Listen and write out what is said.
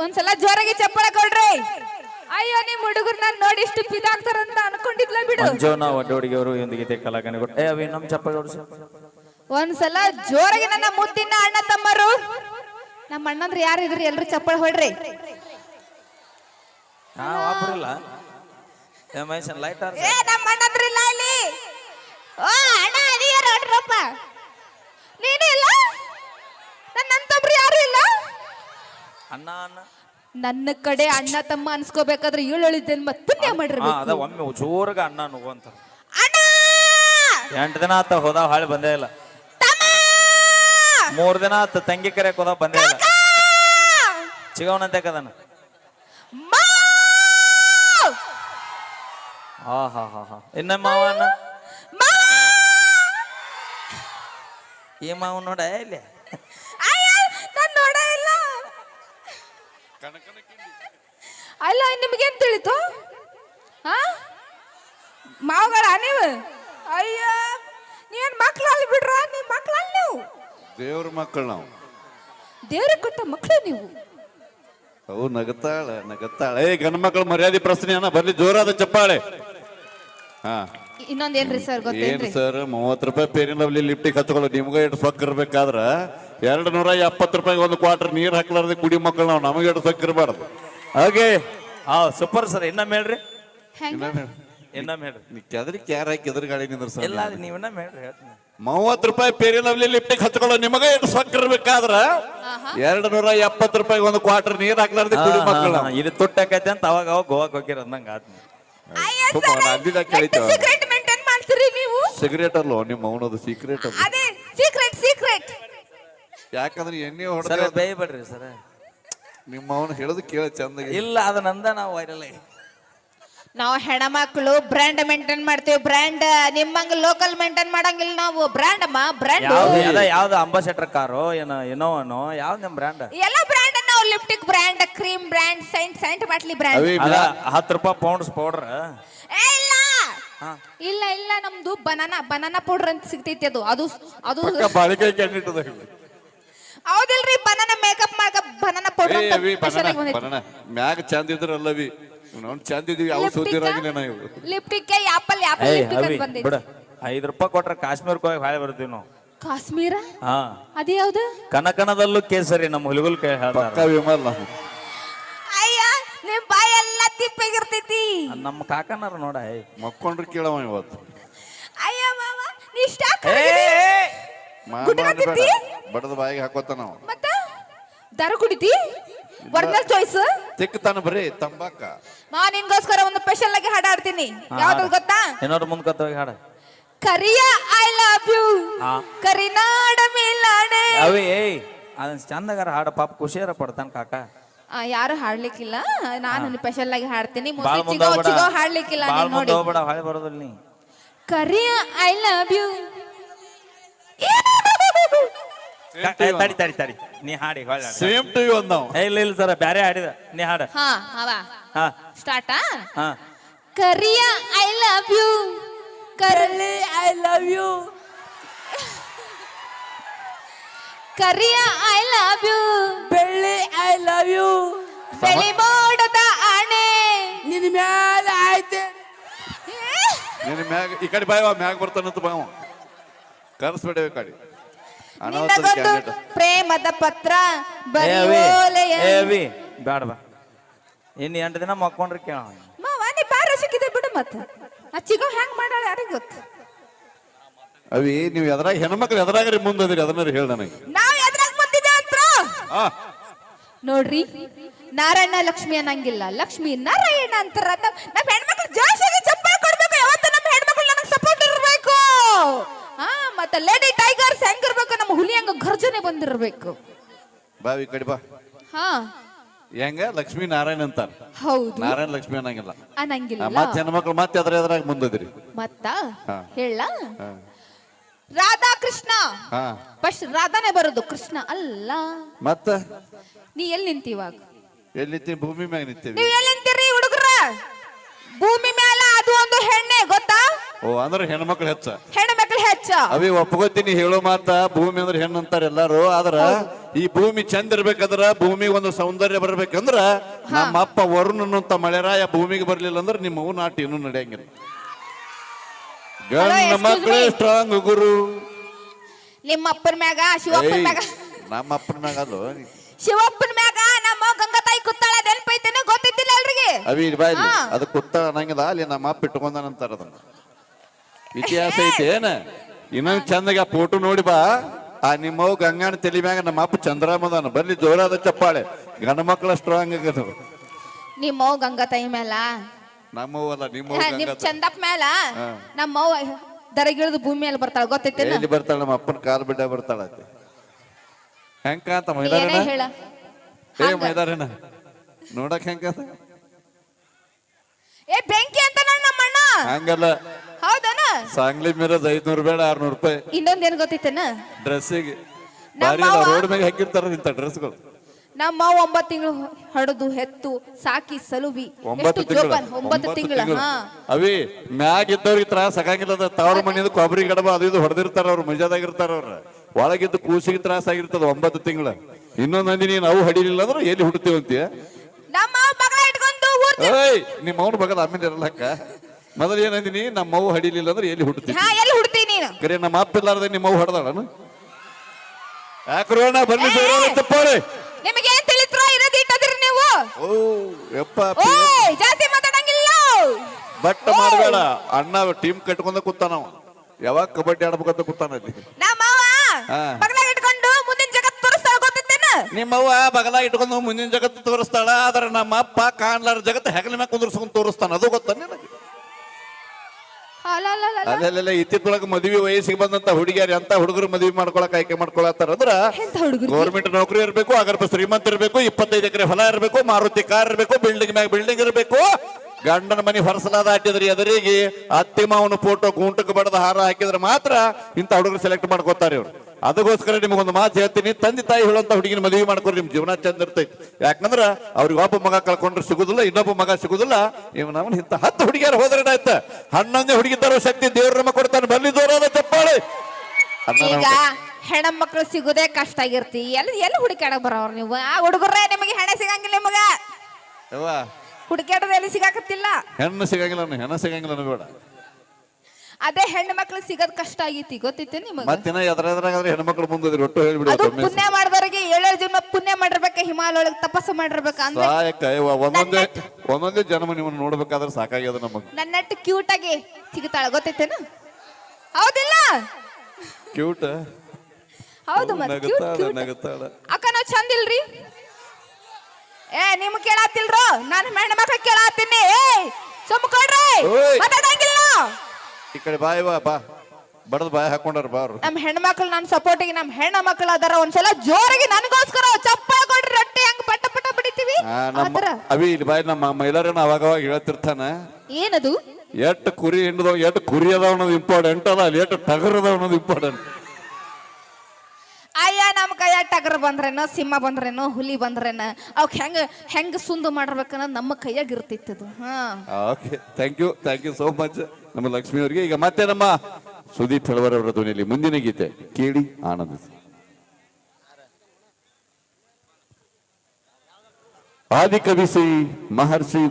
ಒಂದ್ಸಲ ಜೋರಾಗಿ ಚಪ್ಪಳ ಕೊಡ್ರಿ. ಅಯ್ಯೋ ನಿಮ್ ಹುಡುಗರ್ ನಾನ್ ನೋಡಿ ಇಷ್ಟು ಪಿದಾಗ್ತಾರಂತ ಅನ್ಕೊಂಡಿದ್ಲ ಬಿಡು. ಮಂಜುನ ಒಡ್ಡೋಡಿಗೆವರು ಒಂದು ಗೀತೆ ಕಲಾಕಣಿಗಳು ಏ ಅವಿ ನಮ್ ಚಪ್ಪಳ ಹೊಡ್ಸು ಒಂದ್ಸಲ ಜೋರಾಗಿ ನನ್ನ ಮುದ್ದಿನ ಅಣ್ಣ ತಮ್ಮರು. ನಮ್ಮ ಅಣ್ಣಂದ್ರ ಯಾರು ಇದ್ರಿ? ಎಲ್ರು ಚಪ್ಪಳ ಹೊಡ್ರಿ. ಹಾ ಒಬ್ರಿಲ್ಲ ಏ ಮೈಸನ್ ಲೈಟ್ ಆರ್ ಏ ನಮ್ಮ ಅಣ್ಣಂದ್ರ ಇಲ್ಲ. ಇಲ್ಲಿ ಓ ಅಣ್ಣ ಅದಿಯಾರ ಹೊಡ್ರಪ್ಪ ನೀನು ಇಲ್ಲ ನನ್ನಂತೊಬ್ರು ಯಾರು ಇಲ್ಲ? ಅಣ್ಣ ಅಣ್ಣ ನನ್ನ ಕಡೆ ಅಣ್ಣ ತಮ್ಮ ಅನ್ಸ್ಕೋಬೇಕಾದ್ರೆ ಏಳೇಳಿದ್ದೇನ್ ಮತ್ತೆ ಪುಣ್ಯ ಹಾ ಮಾಡಿರ್ಬೇಕು. ಅದ ಒಮ್ಮೆ ಜೋರ್ಗ ಅಣ್ಣ ನುಗ್ಗು ಅಂತ ಅಣ್ಣ! ಎಂಟು ದಿನ ಆತ ಹೋದ ಹಾಳೆ ಬಂದೇ ಇಲ್ಲ. ತಮ್ಮ! ಮೂರ್ ದಿನ ಆತ ತಂಗಿ ಕರೆಯಕ್ ಹೋದ ಬಂದೇ ಇಲ್ಲ. ಚಿಗವನಂತೆ ಕದನ. ಮಾವ್! ಹಾ ಹಾ ಹಾ ಹಾ. ಇನ್ನ ಮಾವ ಅಣ್ಣ ಮಾವ್! ಈ ಮಾವ ನೋಡ ಇಲ್ಲಿ ಅಯ್ಯ, ನಾನ್ ನೋಡೇ ಇಲ್ಲ ಅಲ್ಲ ನಿಮ್ಗೇನ್ ತಿಳಿತು? ಹಾ? ಮಾವುಗಳ ನೀವು? ಅಯ್ಯ ನೀವೇನ್ ಮಕ್ಕಳಲ್ಲಿ ಬಿಡ್ರ ಮಕ್ಳು ಆ ನೀವು? ದೇವ್ರ ಮಕ್ಕಳು ನಾವು. ದೇವ್ರಿಗೆ ಕೊಟ್ಟ ಮಕ್ಳು ನೀವು? ಅವು ನಗತಾಳ ನಗತಾಳೆ. ಏ ಗಂಡ ಮಕ್ಕಳು ಮರ್ಯಾದೆ ಪ್ರಶ್ನೆ ಅನ್ನ ಬರ್ಲಿ ಜೋರಾದ ಚಪ್ಪಾಳೆ. ಹಾ. ಇನ್ನೊಂದೇನ್ರಿ ಸರ್ ಏನ್ ಗೊತ್ತೇನ್ರಿ? ಸರ್ ಮೂವತ್ ರೂಪಾಯಿ ಪೇರಿನ ಲವ್ಲಿ ಲಿಫ್ಟಿಗೆ ಹತ್ಕೊಳ್ಳೋ ನಿಮ್ಗೆ ಎಷ್ಟು ಸೊಕ್ಕ ಇರ್ಬೇಕಾದ್ರ ಎರಡು ನೂರ ಎಪ್ಪತ್ತು ರೂಪಾಯಿಗೆ ಒಂದು ಕ್ವಾರ್ಟರ್ ನೀರು ಹಾಕ್ಲಾರ್ದೆ ಕುಡಿ ಮಕ್ಕಳು ನಾವು ನಮಗೆ ಸೊಕ್ಕ ಹಾಗೆ? ಹಾ ಸೂಪರ್ ಸರ್ ಇನ್ನೊಮ್ಮೆ ಹೇಳ್ರಿ. ಇನ್ನೊಮ್ಮೆ ಹೇಳ್ರಿ. ನೀ ಕೆದರಿ ಕ್ಯಾರ್ ಹಾಕಿ ಎದ್ರ ಗಾಡಿ ನಿಂದ್ರ ಇಲ್ಲ ಅದು ನೀವು ಇನ್ನೊಮ್ಮೆ ಹೇಳ್ರಿ ಹೇಳ್ತೀನಿ. ಮೂವತ್ ರೂಪಾಯಿ ಪೇರಿ ಲವ್ಲಿ ಲಿಫ್ಟಿಗೆ ಹಚ್ಕೊಳ್ಳೋ ನಿಮಗೆ ಎಷ್ಟು ಸಕ್ಕಿರ್ಬೇಕಾದ್ರ ಎರಡು ನೂರ ಎಪ್ಪತ್ತು ರೂಪಾಯಿ ಒಂದು ಕ್ವಾರ್ಟರ್ ನೀರು ಹಾಕ್ಲಾರ್ದೆ ಕುಡಿ ಮಕ್ಕಳು ಹಾ, ಇದು ತುಟ್ಟಾಕೈತೆ ಅಂತ ಅವಾಗ ಅವಾಗ ಗೋವಾಕ್ ಹೋಗಿರ ಅಂದಂಗ ಆತ್ ಕೇಳಿತು ಸೀಕ್ರೆಟ್ ಮೇಂಟೈನ್ ಮಾಡ್ತೀರಿ ನೀವು? ಸಿಗರೇಟ್ ಅಲ್ಲೋ ನಿಮ್ಮ ಅವನದು ಸೀಕ್ರೆಟ್ ಅಲ್ಲ? ಅದೇ ಸೀಕ್ರೆಟ್ ಸೀಕ್ರೆಟ್ ಯಾಕಂದ್ರೆ ಎಣ್ಣೆ ಸರ್ ಹೊಡೆದ ಬೇಯ್ಬೇಡ್ರಿ ಸರ್. ನಿಮ್ಮ ಅವನು ಹೇಳೋದು ಕೇಳ ಚಂದ ಇಲ್ಲ ಅದು ನಂದ ನಾವು ವೈರಲ್ ನಾವು ಹೆಣ್ಮಕ್ಳು ಬ್ರ್ಯಾಂಡ್ ಮೇಂಟೈನ್ ಮಾಡ್ತೀವಿ. ಬ್ರ್ಯಾಂಡ್ ನಿಮ್ಮಂಗ ಲೋಕಲ್ ಮೇಂಟೈನ್ ಮಾಡಂಗಿಲ್ಲ ನಾವು. ಬ್ರ್ಯಾಂಡ್ ಅಮ್ಮ ಬ್ರ್ಯಾಂಡ್ ಯಾವ್ದು ಅದ ಯಾವ್ದು ಅಂಬಾಸೆಡರ್ ಕಾರು ಏನೋ ಇನೋವನೋ ಯಾವ್ದು ನಿಮ್ ಬ್ರ್ಯಾಂಡ್ ಎಲ್ಲ ಬ್ರ್ಯಾಂಡ್ ನಾವು lipstick brand cream brand scent scent bottle brand ಅವೇ ಅದ ಹತ್ತು ರೂಪಾಯಿ ಪೌಂಡ್ಸ್ ಪೌಡ್ರ್ ಏ ಇಲ್ಲ! ಇಲ್ಲ ಇಲ್ಲ ನಮ್ದು ಬನಾನಾ ಬನಾನಾ ಪೌಡರ್ ಅಂತ ಸಿಗ್ತೈತಿ ಅದು. ಅದು ಅದು ಪಕ್ಕ ಬಾಳಿಕೆ ಕೆಂಡಿಟ್ಟದ ಅದ ಹೌದಿಲ್ರಿ ಬನಾನ ಮೇಕಪ್ ಮಾಡಕ ಬನನ ಪೌಡರ್ ಮ್ಯಾಗ ಚಂದ ಇದ್ರಲ್ಲ ನಾವು ಚಂದ ಇದೀವಿ ಅವು ಸುದ್ದಿರಾಗಿಲ್ಲ ನಾವು ಲಿಪ್ಟಿಕ್ ಆಪಲ್ ಆಪಲ್ ಲಿಪ್ಟಿಕ್ ಅಂತ ಬಂದೈತಿ. ಬಿಡ. ಐದು ರೂಪಾಯಿ ಕೊಟ್ರೆ ಕಾಶ್ಮೀರಕ್ಕೆ ಹೋಗಿ ಹಾಳೆ ಬರ್ತೀವಿ ನಾವು. ಕಾಶ್ಮೀರ? ಹಾ. ಅದು ಯಾವ್ದು? ಕನಕನದಲ್ಲೂ ಕೇಸರಿ ನಮ್ಮ ಹುಲಿಗುಲ್ ಕೈ ಪಕ್ಕ ವಿಮಲ್ ಅಯ್ಯ ನಿಮ್ ಬಾಯಿ ಎಲ್ಲ ತಿಪ್ಪಿಗಿರ್ತೈತಿ. ನಮ್ಮ ಕಾಕನಾರ ನೋಡ ಮಕ್ಕೊಂಡ್ರಿ ಮಕ್ಕೊಂಡ್ರೆ ಕೇಳವ ಇವತ್ತು. ಅಯ್ಯ ಮಾವ ನೀ ಇಷ್ಟ ಏ, ಬಡದ ಬಾಯಿಗೆ ಹಾಕೋತ ನಾವು. ಮತ್ತ? ದಾರು ಕುಡಿತಿ? ಒರಿಜಿನಲ್ ಚಾಯ್ಸ್ ತಿಕ್ಕತಾನ ಬರೀ ತಂಬಾಕ. ಮಾ ನಿನ್ಗೋಸ್ಕರ ಒಂದು ಸ್ಪೆಷಲ್ ಆಗಿ ಹಾಡು ಹಾಡ್ತೀನಿ. ಯಾವ್ದು ಗೊತ್ತಾ? ಏನಾದ್ರು ಮುಂದ್ಕೊತ ಹೋಗಿ ಹಾಡ. ಕರಿಯ ಐ ಲವ್ ಯು ಹಾ. ಕರಿನಾಡ ಮೇಲಾಡೆ ಅವಿ ಏಯ್ ಅದನ್ನ ಚಂದಗಾರ ಹಾಡ ಪಾಪ ಖುಷಿಯಾರ ಪಡ್ತಾನ ಕಾಕ. ಆ, ಯಾರು ಹಾಡ್ಲಿಕ್ಕಿಲ್ಲ. ನಾನು ಸ್ಪೆಷಲ್ ಆಗಿ ಹಾಡ್ತೀನಿ. ಬಾಳ ಮುಂದೆ ಮುಂದೆ ಚಿಗೋ ಹೋಗ್ಬೇಡ. ಚಿಗೋ ಹಾಡ್ಲಿಕ್ಕಿಲ್ಲ ಬಾಳ ನೀನ್ ಮುಂದೆ ನೋಡಿ. ಹೋಗ್ಬೇಡ ಹಾಳೆ ಬರೋದಿಲ್ಲ ನೀ. ಕರಿಯ ಐ ಲವ್ ಯು ತಡಿ ತಡಿ ತಡಿ. ನೀ ಹಾಡಿ ಹೊಳ್ಳಿ. ಸೇಮ್ ಟು ಯು ಇಲ್ಲ ಇಲ್ಲ ಸರ ಬ್ಯಾರೆ ಹಾಡಿದ. ನೀ ಹಾಡ. ಹಾ ಅವ ಹಾ. ಸ್ಟಾರ್ಟಾ ಹಾ. ಕರಿಯ ಐ ಲವ್ ಯು ಕರಲಿ ಐ ಲವ್ ಯು ಕರಿಯ ಐ ಲವ್ ಯು ಬೆಳ್ಳಿ ಐ ಲವ್ ಯು ಬೆಳಿ ಮೋಡದ ಆಣೆ. ನಿನ್ ಮ್ಯಾಲ ಆಯ್ತೆ. ನಿನ್ ಮ್ಯಾಗ ಈ ಕಡೆ ಬಾಯವ ಮ್ಯಾಗ ಬರ್ತಾನಂತ ಬಾಯವ ಕರ್ಸ್ಬೇಡ ಈ ಕಡೆ. ಅನಾಹುತದ ನಿನಗೊಂದು ಕ್ಯಾಂಡಿಡೇಟ್ ಪ್ರೇಮದ ಪತ್ರ ಏವಿ ಬರಿಯೋಲೆಯ ಏ ಅವಿ ಬ್ಯಾಡ ಬಾ ಇನ್ನು ಎಂಟು ದಿನ ಮಕ್ಕೊಂಡ್ರಿ ಕೇಳ ಮಾವ ನೀ ಬಾರ ಸಿಕ್ಕಿದೆ ಬಿಡು ಮತ್ತ. ಆ ಚಿಗೋ ಹೆಂಗ್ ಮಾಡಾಳ ಯಾರಿಗ್ ಗೊತ್ತು? ಅವಿ ನೀವು ಎದ್ರಾಗ ಹೆಣ್ಮಕ್ಳು ಎದ್ರಾಗ್ರಿ ಮುಂದದ್ರಿ ಅದನ್ನ ಹೇಳ ನನಗೆ. ನಾವ್ ಎದ್ರಾಗ ಆ. ನೋಡ್ರಿ ನಾರಾಯಣ ಲಕ್ಷ್ಮಿ ಅನ್ನಂಗಿಲ್ಲ. ಲಕ್ಷ್ಮಿ ನಾರಾಯಣ ಅಂತಾರ ನಮ್ ನಮ್ ಹೆಣ್ಮಕ್ಳು ಜಾಸ್ತಿ ಚಪ್ಪಲ್ ಕೊಡ್ಬೇಕು. ಯಾವತ್ತ ನಮ್ಮ ಹೆಣ್ಮಕ್ಳು ನನಗ್ ಸಪೋರ್ಟ್ ಇರ್ಬೇಕು. ಹಾ ಮತ್ತೆ ಲೇಡಿ ಟೈಗರ್ಸ್ ಹೆಂಗಿರ್ಬೇಕು ಹುಲಿ ಹಂಗ ಗರ್ಜನೆ ಬಂದಿರ್ಬೇಕು. ಬಾವಿ ಈ ಕಡೆ ಬಾ. ಹಾ. ಹೆಂಗ? ಲಕ್ಷ್ಮೀ ನಾರಾಯಣ ಅಂತಾರ ಹೌದು. ನಾರಾಯಣ ಲಕ್ಷ್ಮಿ ಅನ್ನಂಗಿಲ್ಲ. ಅನ್ನಂಗಿಲ್ಲ. ಮತ್ತೆ ಹೆಣ್ಮಕ್ಳು ಮತ್ತೆ ಎದ್ರ ಎದ್ರಾಗ ಮುಂದದ್ರಿ? ಮತ್ತ? ಹಾ. ಹೇಳ. ಹಾ. ರಾಧಾ ಕೃಷ್ಣ. ಹಾ. ಫಸ್ಟ್ ರಾಧಾನೇ ಬರೋದು ಕೃಷ್ಣ ಅಲ್ಲ. ಮತ್ತ? ನೀ ಎಲ್ಲಿ ನಿಂತಿ ಇವಾಗ? ಎಲ್ಲಿತ್ತಿ ಭೂಮಿ ಮ್ಯಾಗ ನಿಂತೀವಿ. ನೀವ್ ಎಲ್ಲಿ ನಿಂತೀರಿ ಹುಡುಗ್ರ? ಭೂಮಿ ಮೇಲೆ ಅದು ಒಂದು ಹೆಣ್ಣೆ ಗೊತ್ತಾ? ಓ ಅಂದ್ರೆ ಹೆಣ್ಮಕ್ಳು ಹೆಚ್ಚ. ಹೆಣ್ಣು ಹೆಚ್ಚ ಅವಿ ಒಪ್ಕೋತೀನಿ ಹೇಳೋ ಮಾತ ಭೂಮಿ ಅಂದ್ರೆ ಹೆಣ್ಣು ಅಂತಾರೆ ಎಲ್ಲಾರು ಆದ್ರ ಈ ಭೂಮಿ ಚಂದ ಇರ್ಬೇಕಂದ್ರ ಭೂಮಿಗೆ ಒಂದು ಸೌಂದರ್ಯ ಬರ್ಬೇಕಂದ್ರ ನಮ್ಮ ಅಪ್ಪ ಅಂತ ಮಳೆರಾಯ ಭೂಮಿಗೆ ಬರ್ಲಿಲ್ಲ ಅಂದ್ರೆ ನಿಮ್ಮ ಅವು ನಾಟಿ ಇನ್ನೂ ನಡೆಯಂಗಿಲ್ಲ. ಗಂಡ ಮಕ್ಕಳು ಸ್ಟ್ರಾಂಗ್ ಗುರು. ನಿಮ್ಮಪ್ಪನ ಮ್ಯಾಗ ಶಿವಪ್ಪನ ಮ್ಯಾಗ. ನಮ್ಮ ಅಪ್ಪನ ಮ್ಯಾಗ ಅದು ಶಿವಪ್ಪನ ಮ್ಯಾಗ ನಮ್ಮ ಗಂಗಾ ತಾಯಿ ಕುತ್ತಾಳ ನೆನಪೈತೇನೆ ಗೊತ್ತಿದ್ದಿಲ್ಲ ಅಲ್ರಿಗೆ ಅವಿ ಬಾಯ್ ಅದು ಕುತ್ತಾಳ ಅನ್ನಂಗಿಲ್ಲ ಅಲ್ಲಿ ನಮ್ಮ ಅಪ್ಪ ಇಟ್ಕೊಂಡನಂತಾರ ಅದನ್ನ. ಇತಿಹಾಸ ಐತೆ ಏನ? ಇನ್ನೊಂದು ಚಂದಗ ಫೋಟೋ ನೋಡಿ ಬಾ. ಆ ನಿಮ್ಮವ್ ಗಂಗಾನ ತಲೆ ಮ್ಯಾಗ ನಮ್ಮ ಅಪ್ಪ ಚಂದ್ರಾಮದಾನ. ಬರ್ಲಿ ಜೋರಾದ ಚಪ್ಪಾಳೆ. ಗಂಡ ಮಕ್ಕಳ ಸ್ಟ್ರಾಂಗ್ ಆಗದು ನಿಮ್ಮ ಅವ್ವ ಗಂಗಾ ತಾಯಿ ಮ್ಯಾಲ? ನಮ್ಮವ್ ಅಲ್ಲ ನಿಮ್ಮವ್ ಹಾ, ನಿಮ್ ಗಂಗಾ ಚಂದಪ್ಪ ಮ್ಯಾಲ? ಹಾ. ನಮ್ಮ ಅವ್ವ ದರಗಿಳಿದು ಭೂಮಿ ಮೇಲೆ ಬರ್ತಾಳ ಗೊತ್ತೈತೆ ಎಲ್ಲಿ ಬರ್ತಾಳ? ನಮ್ಮ ಅಪ್ಪನ ಕಾಲ್ ಬಿಡ್ಡ ಬರ್ತಾಳ ಹೆಂಕ ಅಂತ ಏನೇ ಮೈದಾರನ ಹೇಳ. ಏ ಹಂಗ. ಮೈದಾರನ ನೋಡಕ್ ಹೆಂಕ ಏ ಬೆಂಕಿ ಅಂತ ನಮ್ಮ ಅಣ್ಣ ಹಂಗಲ್ಲ. ಸಾಂಗ್ಲಿ ಮಿರದ್ ಐದ್ನೂರು ಬೇಡ ಆರ್ನೂರು ರೂಪಾಯಿ. ಇನ್ನೊಂದ್ ಏನ್ ಗೊತ್ತಿತ್ತೇನ? ಡ್ರೆಸ್ಸಿಗೆ. ಬಾರಿ ರೋಡ್ ಮೇಲೆ ಹಾಕಿರ್ತಾರ ಇಂತ ಡ್ರೆಸ್ಗಳು. ನಮ್ಮ ಮಾವ ಒಂಬತ್ತು ತಿಂಗಳು ಹಡದು ಹೆತ್ತು ಸಾಕಿ ಸಲುವಿ. ಒಂಬತ್ತು ಎಷ್ಟು ತಿಂಗಳು ಜೋಪಾನ್ ಒಂಬತ್ತು ತಿಂಗಳ ಹಾ. ಅವಿ ಮ್ಯಾಗ ಇದ್ದವ್ರಿಗೆ ತ್ರಾಸ ಆಗಂಗಿಲ್ಲ ಅದ ತವ್ರ ಮನೆಯಿಂದ ಕೊಬ್ಬರಿ ಗಡಬ ಅದು ಇದು ಹೊಡೆದಿರ್ತಾರ ಅವ್ರು ಮಜಾದಾಗಿರ್ತಾರ ಅವ್ರ. ಒಳಗಿದ್ದು ಕೂಸಿಗೆ ತ್ರಾಸ ಆಗಿರ್ತದ ಒಂಬತ್ತು ತಿಂಗಳ. ಇನ್ನೊಂದ್ ಮಂದಿ ನೀನ್ ಅವು ಹಡಿಲಿಲ್ಲ ಅಂದ್ರೆ ಎಲ್ಲಿ ಹುಡ್ತೀವಂತೀಯ ನಮ್ಮ ಅವ್ವ ಮಗಳ ಇಟ್ಕೊಂಡು ಊರ್ ಏಯ್ ನಿಮ್ಮ ಅವ್ನ ಬಗಲ್ ಆಮೇಲೆ ಇರಲಕ್ಕ ಮೊದಲು ಏನಂದಿನಿ ನಮ್ಮ ಮೌ ಹಡಿಲಿಲ್ಲ ಅಂದ್ರೆ ಎಲ್ಲಿ ಹುಡ್ತೀವಿ ಹಾ ಎಲ್ಲಿ ಹುಡ್ತೀನಿ ನೀನು? ಕರೆ ನಮ್ಮ ಅಪ್ಪಿಲ್ಲಾರ್ದೆ ನಿಮ್ಮ ಮೌ ಹೊಡೆದಾಳನು? ಯಾಕ್ರೋಣ ಬರ್ಲಿ ತಪ್ಪಾಳೆ. ನಿಮಗೆ ಏನ್ ತಿಳಿತ್ರೋ ಇರೋದು ಇಟ್ಟದ್ರಿ ನೀವು? ಓ ಯಪ್ಪ ಓಯ್ ಜಾಸ್ತಿ ಮಾತಾಡಂಗಿಲ್ಲ ಬಟ್ ಮಾಡಬೇಡ. ಅಣ್ಣ ಟೀಮ್ ಕಟ್ಕೊಂಡ ಕೂತಾನವ ಯಾವಾಗ ಕಬಡ್ಡಿ ಆಡ್ಬೇಕಂತ ಕೂತಾನ ಅಲ್ಲಿ. ಹಾ. ಇಟ್ಕೊಂಡು ಮುಂದಿನ ಜಗತ್ ತೋರಿಸ್ತಾಳ ನಿಮ್ಮವ್ವ ಬಗಲ ಇಟ್ಕೊಂಡು ಮುಂದಿನ ಜಗತ್ತು ತೋರಿಸ್ತಾಳ ಆದ್ರೆ ನಮ್ಮ ಅಪ್ಪ ಕಾಣ್ಲಾರ ಜಗತ್ತು ಹೆಗಲ ಮ್ಯಾಗ ಕುಂದರ್ಸ್ಕೊಂಡು ತೋರಿಸ್ತಾನ. ಅದು ಗೊತ್ತ ನಿನಗೆ? ಅಲ್ಲೆಲ್ಲ ಇತ್ತಿತ್ತೊಳಗ ಮದ್ವಿ ವಯಸ್ಸಿಗೆ ಬಂದಂತ ಹುಡುಗಿಯರು ಎಂತ ಹುಡುಗರು ಮದ್ವಿ ಮಾಡ್ಕೊಳಕ್ ಆಯ್ಕೆ ಮಾಡ್ಕೊಳತ್ತಾರ ಅಂದ್ರ ಎಂತ ಹುಡುಗರು? ಗೌರ್ಮೆಂಟ್ ನೌಕರಿ ಇರಬೇಕು ಅಗರ್ಭ ಶ್ರೀಮಂತ ಇರಬೇಕು ಇಪ್ಪತ್ತೈದು ಎಕರೆ ಹೊಲ ಇರಬೇಕು ಮಾರುತಿ ಕಾರ್ ಇರ್ಬೇಕು ಬಿಲ್ಡಿಂಗ್ ಮ್ಯಾಗ ಬಿಲ್ಡಿಂಗ್ ಇರಬೇಕು. ಗಂಡನ ಮನೆ ಹೊರಸಲಾದ ಹಾಕಿದ್ರಿ ಎದುರಿಗೆ ಅತ್ತಿ ಮಾವನ ಫೋಟೋ ಗುಂಟಕ್ಕೆ ಬಡದ ಹಾರ ಹಾಕಿದ್ರೆ ಮಾತ್ರ ಇಂಥ ಹುಡುಗರು ಸೆಲೆಕ್ಟ್ ಮಾಡ್ಕೋತಾರೆ ಇವ್ರು. ಅದಕ್ಕೋಸ್ಕರ ನಿಮಗೊಂದು ಮಾತು ಹೇಳ್ತೀನಿ. ತಂದೆ ತಾಯಿ ಹೇಳುವಂತ ಹುಡುಗಿನ ಮದುವೆ ಮಾಡ್ಕೊರಿ ನಿಮ್ ಜೀವನ ಚಂದ ಇರ್ತೈತಿ. ಯಾಕಂದ್ರ ಅವ್ರಿಗೆ ಒಬ್ಬ ಮಗ ಕಳ್ಕೊಂಡ್ರೆ ಸಿಗುದಿಲ್ಲ ಇನ್ನೊಬ್ಬ ಮಗ ಸಿಗುದಿಲ್ಲ. ಇವ್ ನಮ್ಮನ್ನ ಇಂತ ಹತ್ತು ಹುಡುಗಿಯರು ಹೋದ್ರೆ ಆಯ್ತ ಹನ್ನೊಂದೇ ಹುಡುಗಿ ತರೋ ಶಕ್ತಿ ದೇವ್ರ ನಮ್ಮ ಕೊಡ್ತಾನೆ. ಬಲ್ಲಿ ಜೋರಾದ ಚಪ್ಪಾಳೆ. ಈಗ ಹೆಣ್ಮಕ್ಳು ಸಿಗೋದೇ ಕಷ್ಟ ಆಗಿರ್ತಿ. ಎಲ್ಲಿ ಎಲ್ಲಿ ಹುಡುಕಾಡಕ್ ಬರೋರು ನೀವು? ಆ ಹುಡುಗರೇ ನಿಮಗೆ ಹೆಣ ಸಿಗಂಗಿಲ್ಲ ನಿಮಗ. ಹುಡುಕಾಡದ ಎಲ್ಲಿ ಸಿಗಾಕತ್ತಿಲ್ಲ? ಹೆಣ್ಣು ಸಿಗಂಗಿಲ್ಲ ಹೆಣ ಸಿಗಂಗಿಲ್ಲ ಬೇಡ. ಅದೇ ಹೆಣ್ಣು ಮಕ್ಳು ಸಿಗದ್ ಕಷ್ಟ ಆಗಿತ್ತು ಗೊತ್ತೈತೆ ನಿಮಗ? ಮತ್ತಿನ ಎದ್ರ ಎದ್ರಾಗಾದ್ರೆ ಹೆಣ್ಮಕ್ಳು ಮುಂದಿದ್ರು ಒಟ್ಟು ಅದು. ಪುಣ್ಯ ಮಾಡಿದವರಿಗೆ ಏಳೇಳು ಜನ್ಮ ಪುಣ್ಯ ಮಾಡಿರ್ಬೇಕು ಹಿಮಾಲಯ ಒಳಗೆ ತಪಸ್ಸು ಮಾಡಿರ್ಬೇಕ ಅಂದ್ರೆ ಸಹಾಯಕ ಯವ್ವ, ಒಂದೊಂದೇ ಒಂದೊಂದೇ ಜನ್ಮ ನಿಮ್ಮನ್ನ ನೋಡ್ಬೇಕಾದ್ರೆ ಸಾಕಾಗ್ಯದ ನಮಗ್. ನನ್ನಟ್ಟು ಕ್ಯೂಟ್ ಆಗಿ ಸಿಗುತ್ತಾಳ ಗೊತ್ತೈತೇನು? ಹೌದಿಲ್ಲ? ಕ್ಯೂಟ್ ಹೌದು ಮತ್ತೆ ನಗುತ್ತಾಳ ಅಕ್ಕ ನಾವು ಚಂದ ಇಲ್ರಿ ಏ ನಿಮ್ ಕೇಳಾತಿಲ್ರು? ನಾನು ಹೆಣ್ಣು ಮಕ್ಳು ಕೇಳಾತೀನಿ. ಏ ಸುಮ್ಮ ಕೊಡ್ರಿ. ಓಯ್. ಮಾತಾಡಂಗಿಲ್ಲ. ಈ ಕಡೆ ಬಾಯ್ ಬಾ ಬಾ. ಬಡದ್ ಬಾಯ್ ಹಾಕೊಂಡಾರ ಬಾ ಅವ್ರು. ನಮ್ ಹೆಣ್ಮಕ್ಳು ನನ್ ಸಪೋರ್ಟಿಗೆ ನಮ್ ಹೆಣ್ಣ ಮಕ್ಳು ಅದಾರ ಒಂದ್ಸಲ ಜೋರಾಗಿ ನನಗೋಸ್ಕರ ಚಪ್ಪಾಳೆ ಕೊಡ್ರಿ ರೊಟ್ಟಿ ಹಂಗ ಪಟ ಪಟ ಬಡಿತೀವಿ? ಆ, ನಮ್ಮ ಆತರ. ಅವಿ ಇಲ್ಲಿ ಬಾಯ್ ನಮ್ಮ ಮೈಲಾರನ ಅವಾಗ ಅವಾಗ ಹೇಳ್ತಿರ್ತಾನ. ಏನದು? ಎಟ್ ಕುರಿ ಹಿಂಡದವ್ ಎಟ್ ಕುರಿ ಅದಾವ ಅನ್ನೋದು ಇಂಪಾರ್ಟೆಂಟ್ ಅದ ಅಲ್ಲಿ ಎಟ್ ಟಗರ್ ಅದಾವ ಅನ್ನೋದು ಇಂಪಾರ್ಟೆಂಟ್ ಟಗರ್ ಬಂದ್ರೇನೋ, ಸಿಂಹ ಬಂದ್ರೇನೋ, ಹುಲಿ ಬಂದ್ರೇನ, ಅವಕ್ ಹೆಂಗ ಹೆಂಗ ಸುಂದು ಮಾಡಿರ್ಬೇಕನ್ನ ನಮ್ಮ ಕೈಯಾಗ okay thank you thank you so much ನಮ್ಮ ಲಕ್ಷ್ಮಿ ಅವರಿಗೆ. ಈಗ ಮತ್ತೆ ನಮ್ಮ ಸುದೀಪ್ ಹೆಳವರ್ ಅವರ ಧ್ವನಿಯಲ್ಲಿ ಮುಂದಿನ ಗೀತೆ, ಕೇಳಿ ಆನಂದಿಸಿ ಆದಿಕವಿಸಿ ಮಹರ್ಷಿ